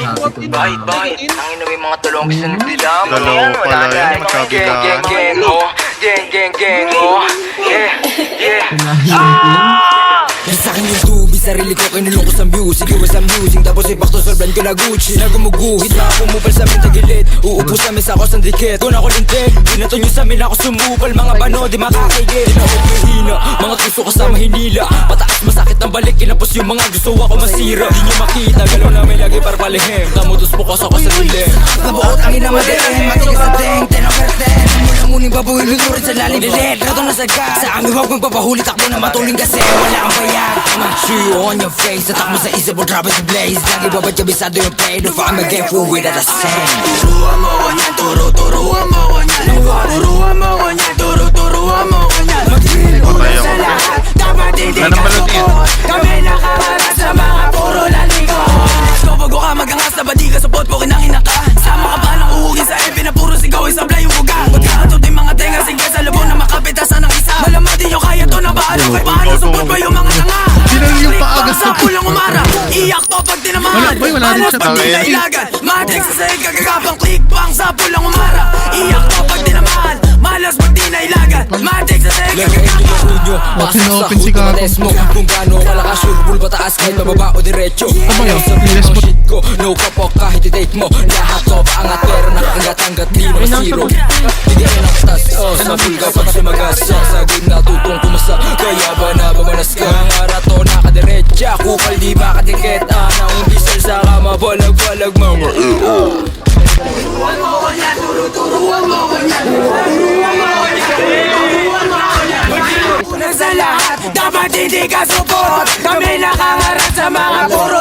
Bakit, bakit? Ang ina may mga talong gusto nila mo Dalawa yan. pala na. magkabilaan. Geng, geng, geng, oh. Geng, geng, geng, oh. Yeah, yeah. Sa akin yung tubig, sarili ko kinulong ko sa music Iwas ang music, tapos ipakto solban ko na Gucci Na gumuguhit, pumupal sa amin tagilid Uupo sa ko dikit Kung ako lintik, binato nyo sa amin ako sumupal Mga bano, di makakigit Tinawag yung hina, mga puso ko sa mahinila Pataas masakit ang balik, kinapos yung mga gusto ako masira. Di nyo makita, galaw namin lagi para palihim Tamutos po ako sa lilim Nabuot ang ina madilim, matigas sa ting, tenang perten Muna muning babuhin, lunurin sa lalim. Lilit, rato na sagad Sa amin huwag magpapahuli, takbo na matuling kasi Wala kang bayad See you on your face, sa takbo sa isip mo, drop it to blaze. Lagi babad kabisado yung play, no I'm again full with at the same. Turuan mo ko niyan, turo, turuan Sa pulang umara Iyak to pag tinamaan Wala, boy, wala rin siya. pag nailagan. Matrix sa sahig kagagapang click bang. Sa pulang umara Iyak to pag tinamaan Malas pag di nailagan. Matrix sa sahig kagagapang. Open na open si mo. Kung gaano kalakas yung bull pataas kahit bababa o diretso. Ano yun? Mga po. shit ko No kapok kahit i-take mo. Lahat to paangat pero nakaangat-angat Di mo zero Hindi ka nakatas oh, Sa pulga pag sumagasa Sa game natutong kumasa Una sa lahat, dapat hindi ka supot Kami nakaharap sa mga puro